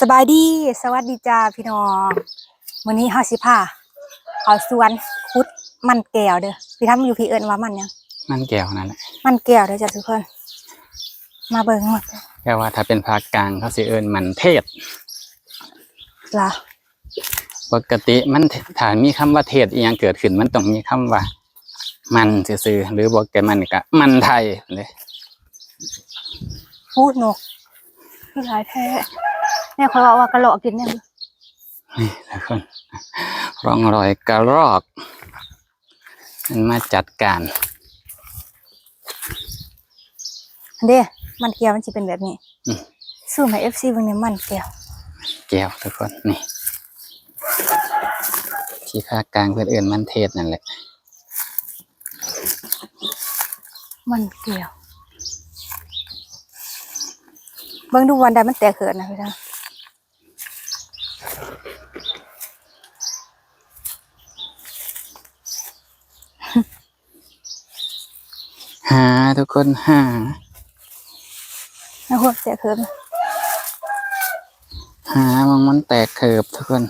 สบายดี สวัสดีจ้าพี่น้องมื้อนี้เฮาสิพาเอาสวนคุดมันแก้วเด้อพี่ทำอยู่พี่เอิ้นว่ามันหยังมันแก้วนั่นแหละมันแก้วเด้อจ้ะทุกคน มาเบิ่งหมดแค่ว่าถ้าเป็นภาคกลางเขาสิเอิ้นมันเทศล่ะปกติมันถ้ามีคำว่าเทศอีหยังเกิดขึ้นมันต้องมีคำว่า มันซื่อๆหรือบอกแกมันก็มันไทยเลยพูดนกคือหลายแท้ แม่เขาบอกว่ากระโหลกกินเนี่ยนี่ทุกคนร่องรอยกระรอกมันมาจัดการเด้มันแก้วมันสิเป็นแบบนี้อืมสู้ให้ FC เบิ่งเนี่ยมันแก้วแก้วทุกคนนี่ ที่ภาคกลางเพื่อนเอิ้นมันเทศนั่นแหละ มันแก้วเบิ่งดูวันใดมันแตกเขินนะพี่ทำหาทุกคนหานะหัวแตกเขินหามันมันแตกเขิบทุกคน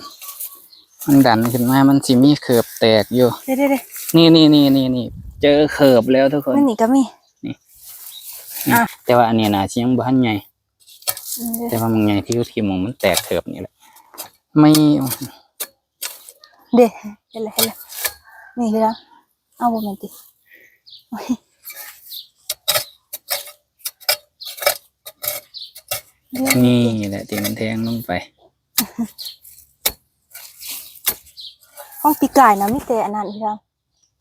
มันดันขึ้นมา มันสิมีเขิบแตกอยู่เด้เด้เด้นี่นี่นี่นี่นี่เจอเขิบแล้วทุกคนมันนี่ก็มีอะแต่ว่าอันเนี้ยนะชิยังบ้านใหญ่อืมเด้แต่ว่ามันใหญ่ที่ที่หมองมันแตกเขิบนี่แหละ ไม่เด้เห็นเลยเห็นเลยนี่พี่ทำเอาบ่แม่นติโอ้ยเดี๋ยว นี่แหละที่มันแทงลงไปห้องปีกายนะมีแต่อันนั้นพี่ดาว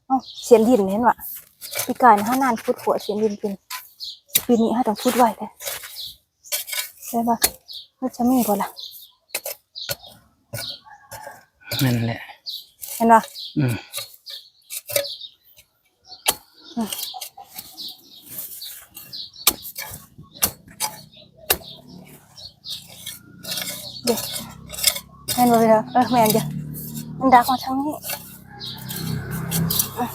เอ้าเสียนดินเห็นวะปีกายนะห้านานพุดหัวเสียนดินกินปีนี้ห้าต้องพุดไว้เลยใช่ปะมันจะมีบ่ล่ะนั่นแหละ เห็นปะอืม เดี๋ยวเห็ นบ่พี่ดาวเออแม่นจ้ะมันดักมาทางนี้อะ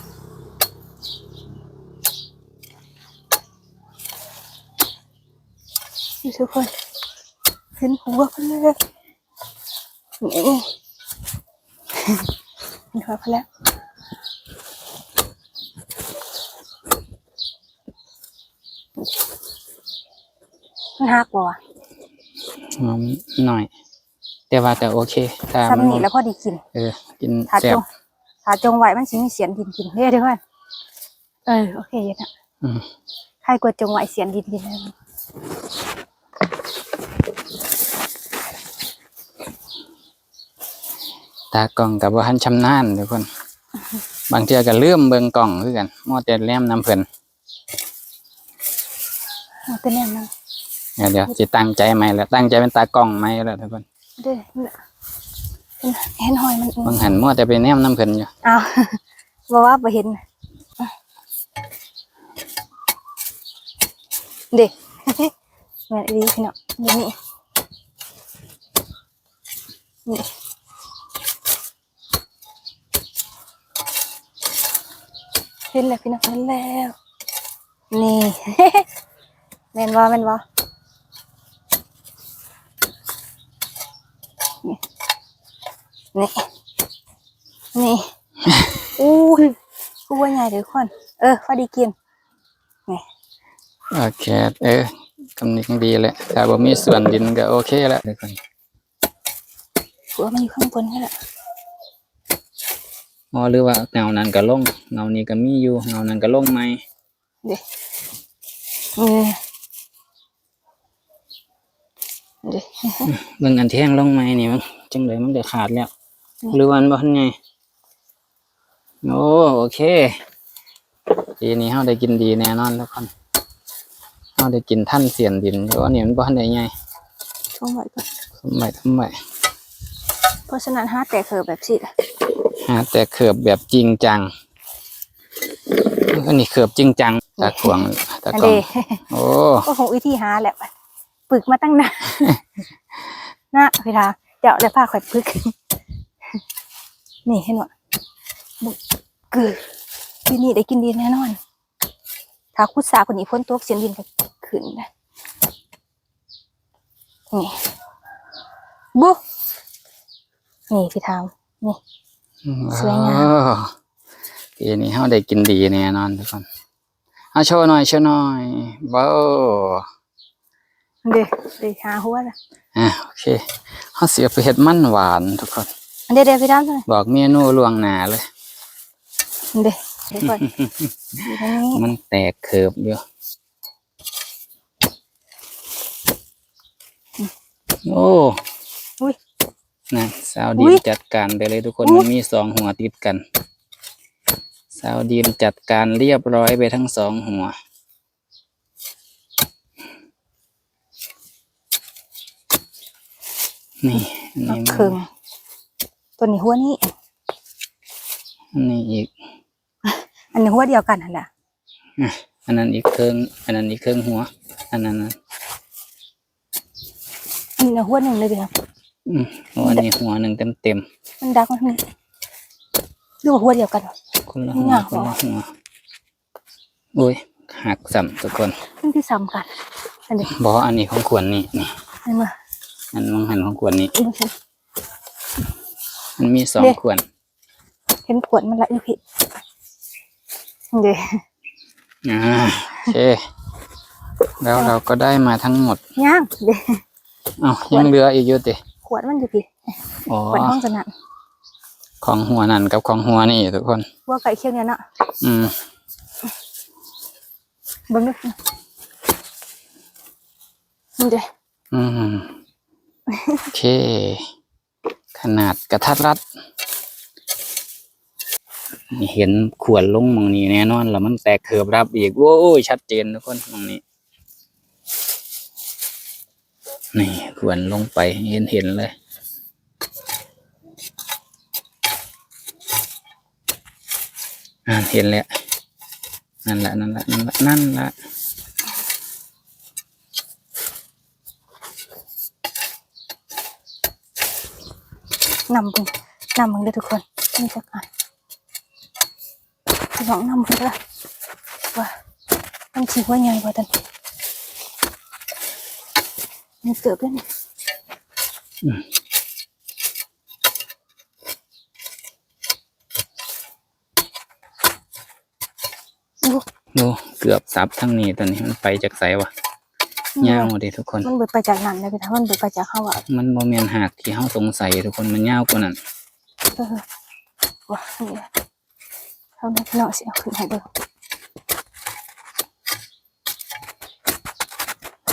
ดูทุกคนเห็นหัวกันเลยนี่เห็นหัวกันแล้วมันหักบ่วะหอมหน่อย แต่ว่าก็โอเคถ้ามันซ้ำนี่แล้วพอดีกิน เออ กินถ้าแซ่จบงถ้าจงไว้มันสิมีเสียงดินกินเด้อเด้อเพื่อนเออโอเคเย็นอะอืมใครกดจงไว้เสียงดินกินเลยตากล้องกับว่าหันชำนาญทุกคน บางเทีก็เลื่อมเบิงกล้องคือกันมอแต่แลมน้ำเพิ่นเอาแต่แน่นอนเดี๋ยวเดี๋ยวสิตั้งใจไหมแล้วตั้งใจเป็นตากล้องไหมแล้วทุกคน เด้อนี่แหละเห็นหอยมันเองบางหันมอแต่ไปแนมน้ำเพิ่นอยู่อ้าวบอกว่าไปเห็นอะเด็กเหมือนดีพี่เนาะเดี๋ยวนี่นี่เห็นแล้วพี่เนาะเห็นแล้ว นี่แม่นว่าแม่นว่ นี่นี่นี่อู้ยกูว่าไงเดี๋ยวก่อนเออพอดีกินนี่โอเคเออกำนิกดีแหละถ้าบ่มีส่วนดินก็โอเคแล้วทุกคนหัวมันอยู่ข้างบนนี่แหละอ๋อหรือว่าเงานั้นก็ลงเงานี้ก็มีอยู่เงานั้นก็ลงไหมเดี๋ยวนี่ เดี๋ยวเบิ่งอันที่แห้งลงไหมนี่มันจังเลยมันได้ขาดแล้วหรือวามันบ่ทันไงโอ้โอเคปีนี้เฮาได้กินดีแน่นอนทุกคนเฮาได้กินท่านเสียนดินอยู่อันนี้มันบ่ทันได้ไงช่วงไว้ก่อนสมัยทำไมเพราะฉะนั้นห้าแต่เคือแบบสิล่ะหาแต่เขือบแบบจริงจังอันนี้เขือบจริงจังตาขวางตาอันกล้องเดโอ้ก็คงวิธีหาแหละ ปึกมาตั้งนานนะพี่ทาเดี๋ยวเดี๋ยวพาข่อยปึก นี่ให้หน่อยบุกเกือที่นี่ได้กินดีแน่นอน ถ้าคุดสาคนนี้พ้นตัวเสียนดินก็ขึ้นนะนี่บุ๊นี่พี่ทามนี่สวยงามโอ้ปีนี้เฮาได้กินดีแน่นอนทุกคนเอาโชว์หน่อยโชว์หน่อยว้าว เด้เด้หาหัวละอะโอเคเฮาเสียไปเฮ็ดมันหวานทุกคนอันเด้เด้พี่ทามเลยบอกเมนูล่วงหน้าเลยเด้เดี๋ยวก่อนอยู่ตรงนี้มันแตกเคิบอยู่โอ้อุ้ยนะสาวอุ๊ดียนจัดการไปเลยทุกคนอุ๊ยมันมีสองหัวติดกัน สาวดีนจัดการเรียบร้อยไปทั้งสองหัว นี่อันเอานี้ครึ่งตัวนี้หัวนี้อันนี้อีก อันนี้หัวเดียวกันนั่นแหละอะอันนั้นอีกเครื่องอันนั้นอีกเครื่องหัว อันนั้นนะอันนี้หัวหนึ่งเลยพี่ทามอืมโอ้อันนี้หัวหนึ่งเต็มเต็มมันดักมันนี่ดูว่าหัวเดียวกันๆคนละหัวอยากคนเหรละอหัวโอ้ยหักสัมทุกคนมันที่ซ้ำกันอันนี้บอกว่าอันนี้ของควรนี่นี่อันนี้มา อันมังหันของควรนี่ดูสิมันมีสองเด้ควรเห็นขวดมันละอยู่พี่เด้อ่าโอเค แล้วเราก็ได้มาทั้งหมดย่างเด้อ้าวยังเหลืออีกอยู่ติขวดมันอยู่พี่อ๋อ ขวดห้องสนั่นของหัวนั่นกับของหัวนี่ทุกคนหัวไก่เคี่ยวเนี่ยเนาะอืม เบิ่งดูนี่เด้อืม โอเค ขนาดกระทัดรัด เห็นขวดลงมองนี้แน่นอนแล้วมันแตกเคิบรับอีก โอ้ยชัดเจนทุกคนตรงนี้ นี่ขวดลงไปเห็นเห็นเลยอ่าเห็นแล้วนั่นแหละนั่นแหละนั่นแหละนั่นแหละ นำเบิ่งนำเบิ่งเด้ทุกคนนี่สักอันลองนำเบิ่งละว่ามันสิว่าใหญ่กว่าตันนี่เกือบแล้วนี่โอ้เกือบซับทั้งนี้ตอนนี้มันไปจากไสวะ ยาวเดิทุกคน มันเบิดไปจากนั้นนะพี่ทามันเบิดไปจากเฮาอะมันโมเมนหักที่เฮาสงสัยทุกคนมันยาวกว่านั้นเออว้านี่เท่านั้นพี่น้องสิเอาขึ้นให้เบิ่ง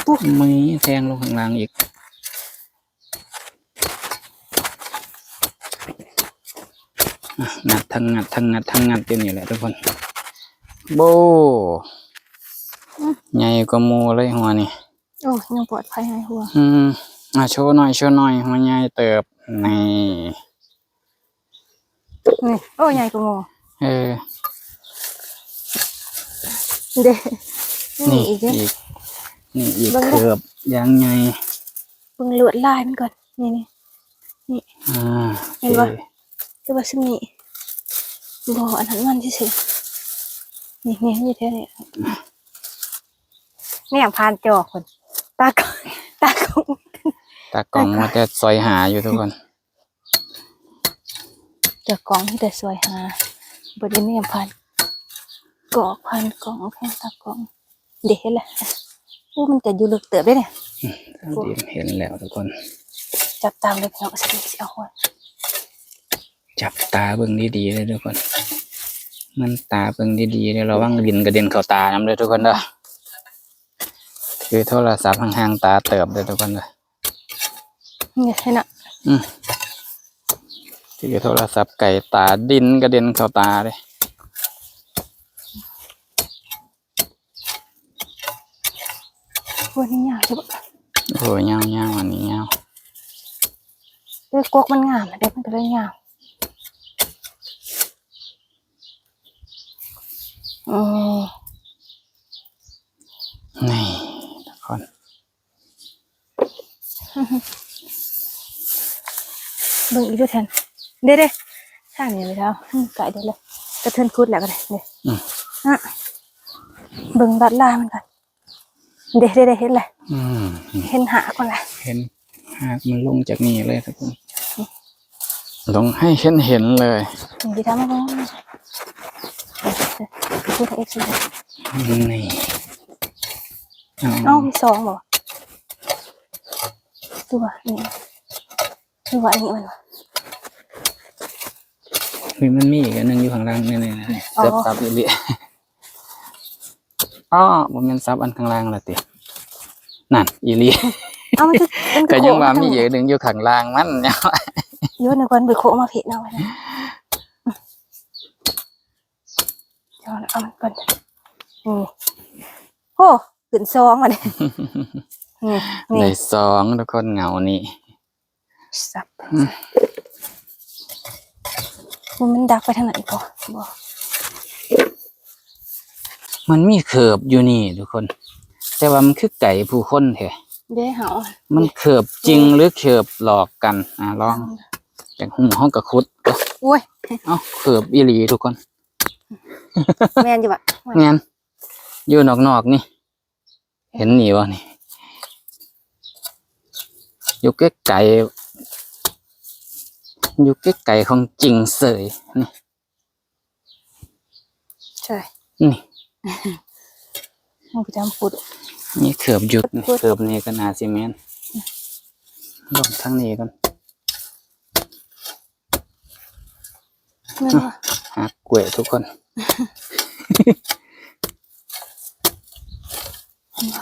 ปุ๊บมีแทงลงข้างล่างอีกอะงัดทั้งงัดทั้งงัดทั้งงัดอยู่นี่แหละทุกคนโบใหญ่กว่าหมูเลยหัวนี่ โอ้ยังปลอดภัยให้หัว อืมอะโชว์หน่อยโชว์หน่อยหัวใหญ่เติบนี่นี่โอ้ใหญ่กว่าหมูเออเด้นี่นี่อีกเด้อีกนี่อีกเบิ่งเด้อเกือบยังไงเบิ่งลวดลายมันก่อนนี่นี่อ่าโอเห็นเคปะคือว่าซึ่งนี่บ่อันนั้นมันที่สุดนี่นี่นี่แท้เนี่ยนี่อย่างพานจอคน ตากล้องตากล้องตากล่องว่าแต่ซอยหาอยู่ทุกคนเจอกล้องที่แต่สวยหาบไดีไม่อย่างพันกอกพันกล่องแค่ตากล้องเด็กแหละโอ้มันจะอยู่ลึกเติบได้เนี่ยดีมเห็นแล้วทุกคน จับตามเลยพี่น้องสิสิเอาหัวจับตาเบิ่งดีๆเลยทุกคน มันตาเบิ่งดีๆเลยระวังดินกระเด็นเข้าตาน้ำเลยทุกคนเด้อ คือโทรศัพท์ห่างๆตาเติบเลยทุกคนเด้อนี่ใช่น่ะอืมคือโทรศัพท์ไก่ตาดินกระเด็นเข้าตาเลยหัวนี่ยาวใช่ปะโอ้ยเงาเงาอันนี้เงาเด็กกกมันงามอะเด็กมันก็เลยยาวอืมนี่ทุ กคนเบิ่งอีกด้วยแทนเด้เด้ข้างนี้ไปแล้วอืมไก่เด้เลยกระเทือนคุดแล้วก็ได้เด้อืมอะเบิ่งดัดลายมันก่อนเด้เด้เด้เห็นเลยอืมเห็นหาก่อนละเห็นหากมันลงจากนี่เลยทุกคนลงให้เห็นเห็นๆเลยนี่พี่ทำมาบ้างพูดให้เอฟซีนี่เอา เอ้ามีสองบ่ดูว่านี่ดูว่าอันนี้มันวะเฮ้ยมันมีอีกอันหนึงอยู่ข้างล่างนี่นี่นี่อ๋อเจ็บซับอีหลีอ๋อบ่แม่นซับอันข้างล่างละตินั่น อีหลีเอ้ามันจะมันก็ยังว่ามีเยอีกอันหนึงอยู่ข้างล่างมันเนี่ยเยอะในวันไปโคมาเผ็ดเอาไว้นะเดี๋ยวเอามันก่อนนี่โอ้ ขึ้นซองมาเลยนี่ในนี่สองทุกคนเหงานี่สับมันมันดักไปทางไหนก่อนบอกมันมีเขือบอยู่นี่ทุกคน แต่ว่ามันคือไก่ผู้คนแท้เด้เหามันเขือบจริงหรือเขือบหลอกกันอ่าลองจากหูห้องกระคุดโอ้ยเอ้าเขือบอีหลีทุกคนแม่นอยู่บะงั้นอยู่นอกๆนี่ เห็นนี่วะนี่อยู่ใกล้ไก่อยู่ใกล้ไก่ของจริงเสยนี่ใช่ นี่มันไปทำปุดมีเขือบหยุดนี่พูดเขือบนี่ก็นาซีเมนลงทั้งนี้กันแม่นว่าหักกล้วยทุกคน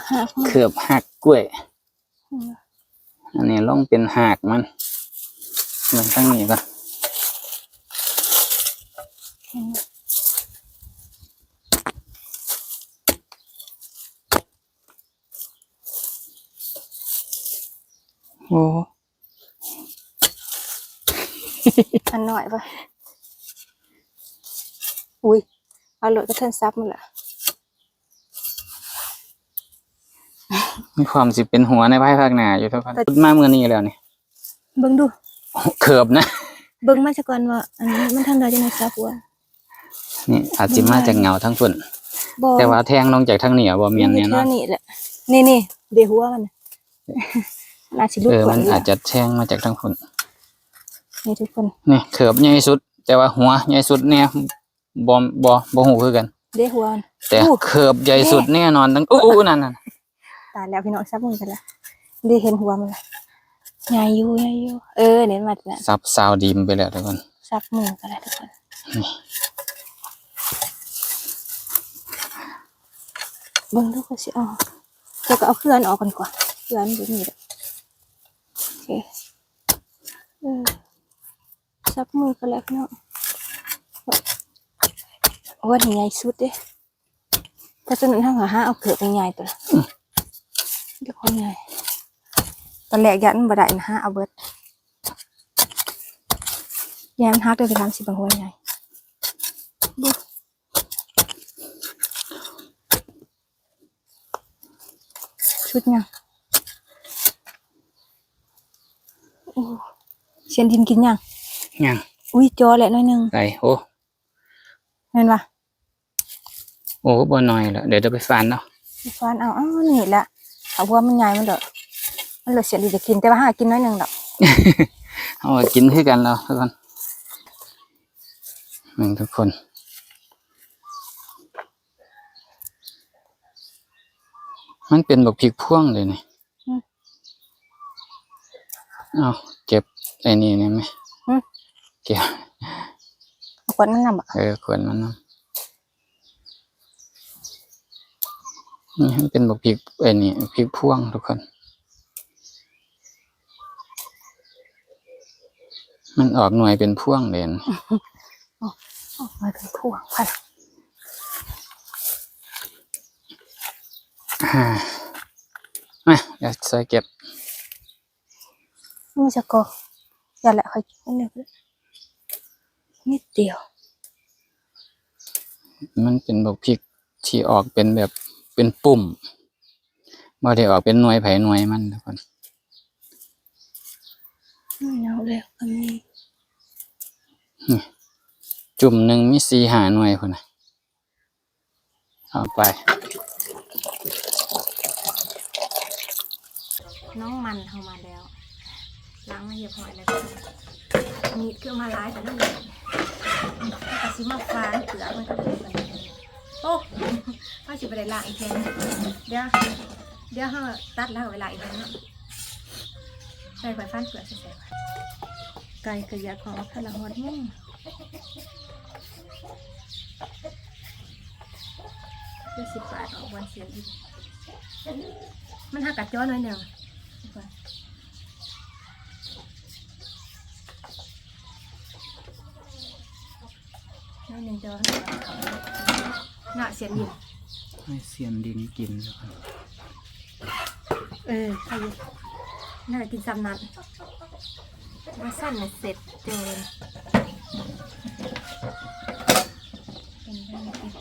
หักมันเขือบหักกล้วย อันนี้ลองเป็นหักมันลงทั้งนี้ก่อนโอ้อันหน่อยปะอุ้ยเอาโหลดก็เทินซับมันละ มีความสิเป็นหัวในภายภาคหน้าอยู่ทุกคนพูดมาเมื่อนี้แล้วนี่ เบิ่งดูเขือบนะ เบิ่งมาซะก่อนว่าอันนี้มันทำได้จังไดซับหัวนี่อาจจะมาจากเงาทั้งฝุ่น บ่แต่ว่าแทงลงจากทางเหนือบ่เมียนเนี่ยเนาะนี่แหละนี่นี่เดี๋ยวหัวมันน่ะน่าสิลุกเออกว่ามันนี้อาจจะแทงมาจากทางฝุ่น นี่ทุกคนนี่เขือบใหญ่สุด แต่ว่าหัวใหญ่สุดเนี่ยบ่บ่บ่หูคือกัน เดี๋ยวหัวมัน แต่อู้ เขือบใหญ่สุดแน่นอนทั้งอู้อู้นั่นน่ะ ตายแล้วพี่น้องซับมือกันละเดี๋ยวเห็นหัวมันละใหญ่อยู่ใหญ่อยู่เออเนี่ยมันน่ะซับซาวดีมไปแล้วทุกคนซับมือกันละทุกคนเบิ่งดูก็สิเอาเราก็เอาเครื่องออกกันก่อนเครื่องอยู่นี่แหละโอเคเออซับมือกันแล้วพี่น้องว่านี่ใหญ่สุดเด้แต่ตัวนั้นทางหาห้าเอาเกือบไปใหญ่ตัวละ เดี๋ยวคนใหญ่ตอนแรกยันบ่ได้นะฮะเอาเบิดยันฮักเดี๋ยวไปทำสิบางหัวใหญ่บุ๊ชุดยังโอ้เชียนดินกินยังยังอุ้ยจอแหละหน้อยหนึงไก่โอ้เห็นปะโอ้บ่น้อยแล้วเดี๋ยวจะไปฟันเนาะฟานเอาอ้าวนี่แหละ เอาหัวมันใหญ่มันเด้อมันเหลือเสียดีจะกินแต่ว่าหากินน้อยหนึงดอกเอามากินคือกันแล้วทุกคนหนึ่งทุกคนมันเป็นแบบพริกพ่วงเลยนี่เอาเก็บไอ้นี่นี่ไหมเก็บเอาขวดมันนำอะเออขวนมันเนา นี่มันเป็นแบบพริกไอ้นี่พริกพ่วงทุกคน มันออกหน่วยเป็นพ่วงเลยนะออกมาเป็นพวงพันอ่ามาเดี๋ยวใส่เก็บนี่จะก็อย่าแหละค่อยกินนิดเดียวนิดเดียว มันเป็นแบบพริกที่ออกเป็นแบบ เป็นปุ่มบ่ได้ออกเป็นหน่วยไผ่หน่วยมันทุกคนไม่เอาแล้วอันนี้จุ่มหนึ่งมีสี่หาหน่วยคนนะเอาไป น้องมันเข้ามาแล้ว ล้างมาเรียบร้อยแล้วก็มีดเครื่องมาล้ายแต่นั่นเองแล้วก็ซิมาฟานเปลือกมันก็เลยแบบ โอ้ว่าสิไปได้ล้าอีกแทนเดี๋ยวเดี๋ยวเขาตัดแล้วเอาเวลาอีกแล้วเนาะใส่ไปฟันเปลือกใส่ไปไก่กระยาของพลังฮอดมุ่งเพื่สิบบาทออกวันเสียอีกมันหักกัดจ้อหน่อยเดียวน้อยหนึ่งจะว่า น้าเสียนยินให้เสียนดินกินทุกคนเออใครอยู่น่าจะกินซ้ำนั้นว่าสั้นน่ะเสร็จเจอเลยเป็นได้ไหมกิน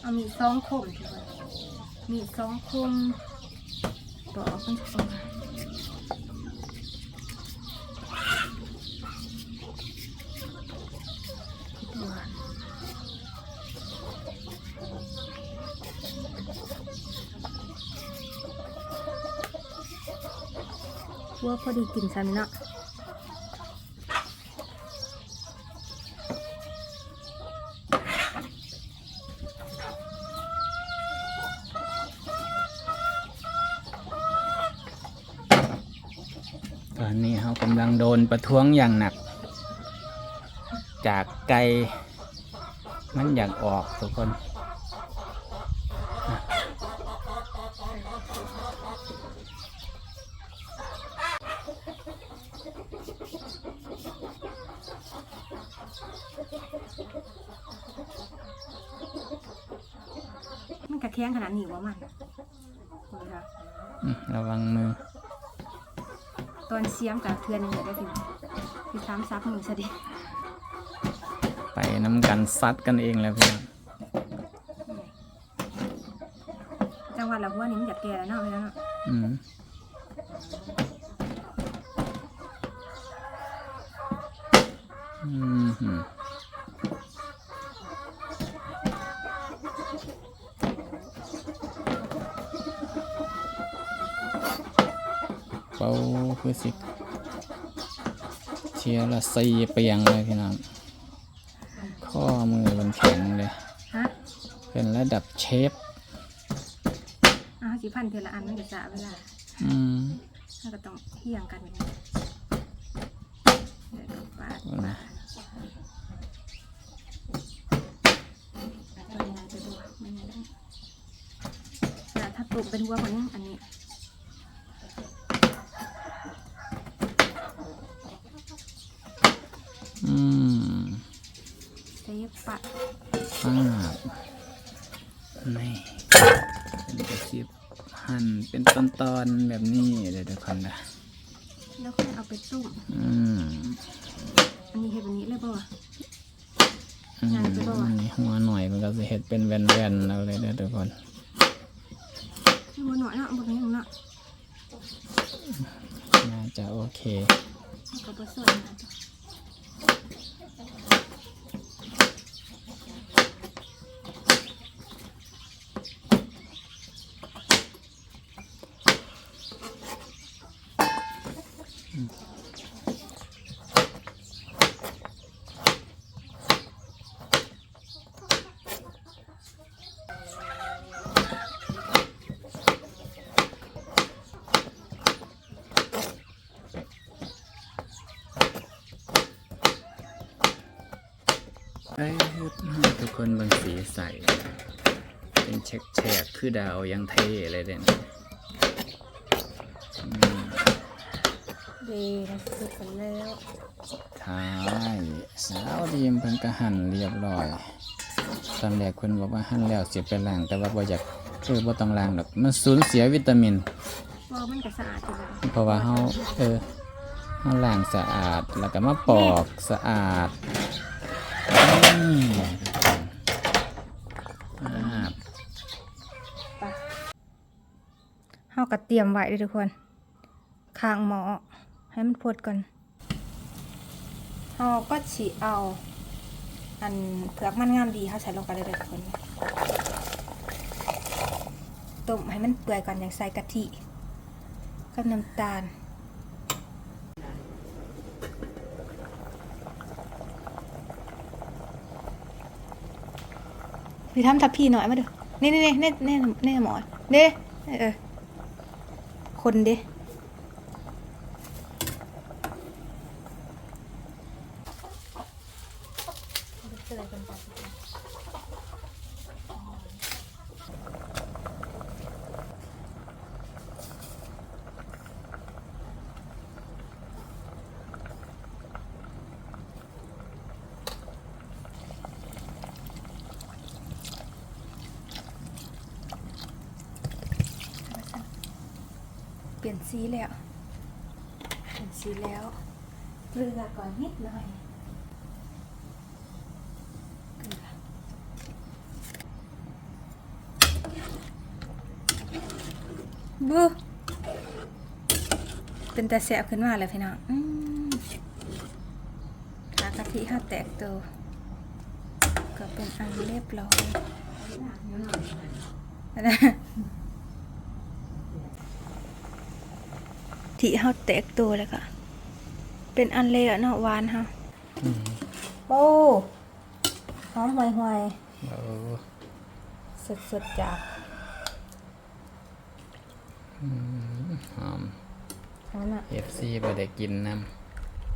เอามีซองคมดีกว่ามีซองคมต่อออกมันจะออกมา ว่าพอดีกินซ้ำเนาะตอนนี้เขากำลังโดนประท้วงอย่างหนัก จากไกลมันอยากออกทุกคน มันกระแข้งขนาดนี้ว่ามันโอ้ยค่ะ อืมระวังมือ ตอน เสียมกับเทือนนี่ได้ถึงคือซ้ำซับมือซะดิไปน้ำกันซัดกันเองแล้วพี่น้องจังหวัดละหัวนี่มันอยากแก่แล้วเนาะไปแล้วเนาะอืมอืมหืมเป่า คือสิเชียร์ละซีเปียงเลยพี่น้องข้อมือมันแข็งเลยฮะเป็นระดับเชฟอ้าวสิพันเทือละอันมันจะสะเวลาอืมมันก็ต้องเที่ยงกันอย่างนี้เดี๋ยวก็ปาดเอานะตัวยังไงไปดูมันยังไงแต่ถ้าตุ่มเป็นหัวคนนี้อันนี้ อืม เซฟปัด ภาพนี่เป็นกระสิบหั่นเป็นตอ นๆแบบนี้เลยทุกคนนะแล้วค่อยเอาไปตุ่มอืมอันนี้เห็ดแบบนี้เลยป่าวะ อืมงานจะบอกว่าอันนี้หัวหน่อยมันก็จะเห็ดเป็นแว่นๆแล้วเลยเด้อทุกคนนี่หัวหน่อยเนาะบนนี้เนาะ น่าจะโอเค เอาก็ไปส่วนนะ ไอ้ทุกคนเบางสีใส เป็นเช็คแฉกๆ คือดาวยังเท่เลยเด่นอืมดีนะสุดกันแล้วท้ายสาวดีมเพิ่นก็หั่นเรียบร้อยตอนแรกคุณบอกว่าหั่นแล้วเสียไปล้าง แต่ว่าบ่อยากคือบ่ต้องล้างดอกมันสูญเสียวิตามินว่ามันก็สะอาดอยู่แล้วเพราะว่าเฮาเออเฮาล้างสะอาดแล้วก็มาปอกสะอาดอืมอ่า ไป เฮาก็เตรียมไว้เลยทุกคนข้างหมอให้มันพดก่อนเฮาก็ฉีเอา อันเผือกมันงามดีเฮาใส่ลงไปเลยทุกคนต้มให้มันเปื่อยก่อนอย่างใส่กะทิกับน้ำตาลพี่ทำทับพี่หน่อยมาดูนี่นี่นี่นี่นี่นี่หมอนนี่เออ คนเด้ลี่ยนสีแล้ว เปลี่ยนสีแล้วเกลือก่อนนิดหน่อยเกลือ บูเป็นแต่แสบขึ้นมาเลยพี่น้องอืมทากะทิห้าแตกตัวก็เป็นอันเรียบร้อยนะที่เฮาแตกตัวแล้วก็เป็นอันเละเนาะหวานเฮาอืมโอ้หอมห่วยห่วยโอ้สดสดๆจาก หอมอันนั้นอะ FC บ่ได้กินน้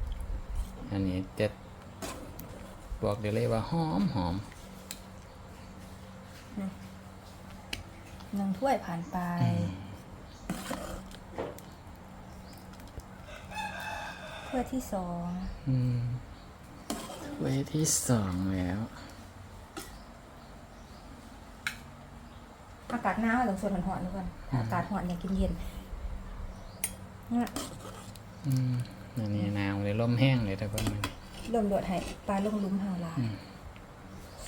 ำอันนี้เจ็ดบอกได้เลยว่าหอมหอมหนึ่งถ้วยผ่านไป ถ้วยที่สองอืมเวที่สองแล้ว อากาศหนาวต้องส่วนหอนๆด้วยกันอากาศหอนอยากกินเย็นเนี่ยอืมอันนี้หนาวเลยลมแห้งเลยทุกคนมันลมโดดให้ปลาลงหลุมเฮาลา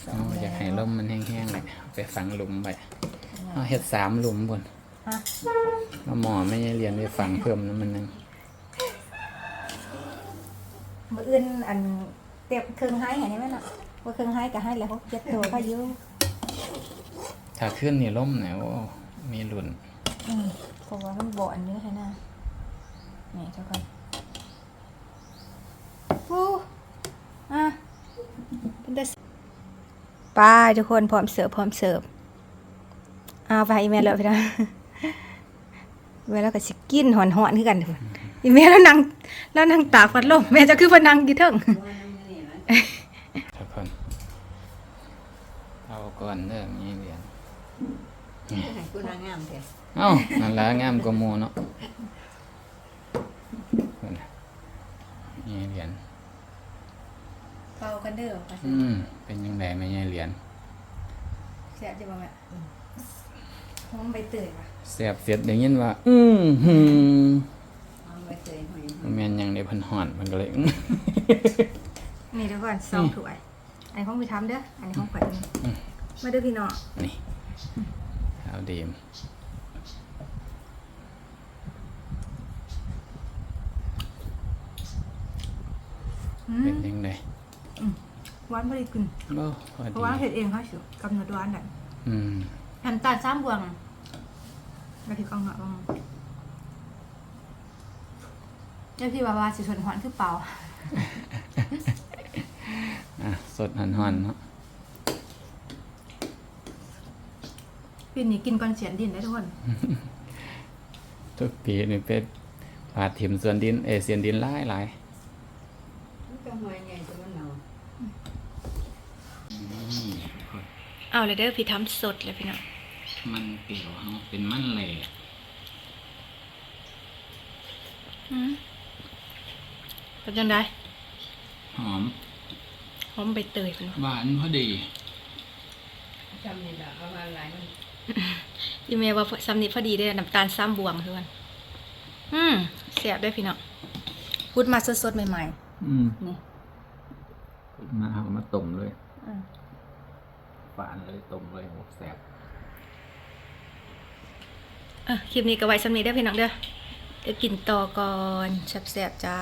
สอเอางอยากแล้ให้ลวมมันแห้งๆเลยเอาไปฝังหลุมไปเอาเห็ดสามหลุมบนฮะเอาหมอไม่ได้เรียนไปฝังเพิ่มน้ำมันนึงมื้ออื่นอันเตียบเครื่องให้เห็นไหมน่ะว่าเครื่องให้ก็ให้แล้วหกเจ็ดตัวก็เยอะ ถ้าขึ้นนี่ล่มเนี่ยโอ้มีหลุนอืมเพราะว่ามันบ่อนเนื้อให้หน้านี่เจ้ากันฟูอะเป็นแต่ไป้าทุกคนพร้อมเสิร์ฟพร้อมเสิร์ฟเอาไปอีเมลแล้วพี่นะเวลาก็สิกินหอนหอนๆคือกันทุกคนอีเมลแล้วนั่งแล้วนั่งตากพัดลมแม่จะคือพนังกี่เทิงทุกคนเอาก่อนเด้อมีเรียน กูนางงามแท้เอ้านั่นละงามกว่าหมูเนาะนั่นน่ะมีเหรียญเป่ากันเด้อค่ะอืมเป็นยังไงไม่ใช่เหรียญเสียจะบอกแม่ห้องใบเตยว่ะเสียบเสียดได้ยินว่า อืมหืมเอาไว้เตยหอยมันแม่นยังได้เพันหอนมันก็เลยอื้อนี่ทุกคนสองถ้วยอันนี้ของพี่ทำเด้อ อันนี้ของข่อยเองมาเด้อพี่น้องนี่ เอาดีมอืเป็นมยังไงหวานพอดีกินโอ้พอเพดีราะว่าเห็ดเองเขาสิกำหนดหวานน่ะอืมน้ำตาลซ้ำบวงแล้วพี่กองเหรอบ้างแล้วพี่ว่าว่าสิชวนหอนคือเปล่าอะสดหันหอนๆเนาะ ปีนี้กินก่อนเสียนดินได้ทุกคนทุกปีนี่เป็นผาดถิ่มส่วนดินเอเซียนดินหลายหลายมันก็หอยใหญ่ตัวมันเนาเอาเลยเด้อพี่ทำสดเลยพี่น้องมันเปรี้ยวเฮาเป็นมันแหล่อืมเป็นยังไงหอม หอมใบเตยพี่น้องหวานพอดีจำนี่ละเอามาหลายมัน อีเมลว่าซ้ำนี้พอดีได้อน้ำตาลซ้ำบวงทุกคนอืมเสียบด้วยพี่น้องพูดมาสดๆใหม่อืมๆนี่มาเอามาต้มเลยอืมฝานเลยต้มเลยโอ้แซ่บเออคลิปนี้ก็ไว้สำนี้ได้อพี่น้องเด้อเดี๋ยวกินต่อก่อนแซ่บๆจ้า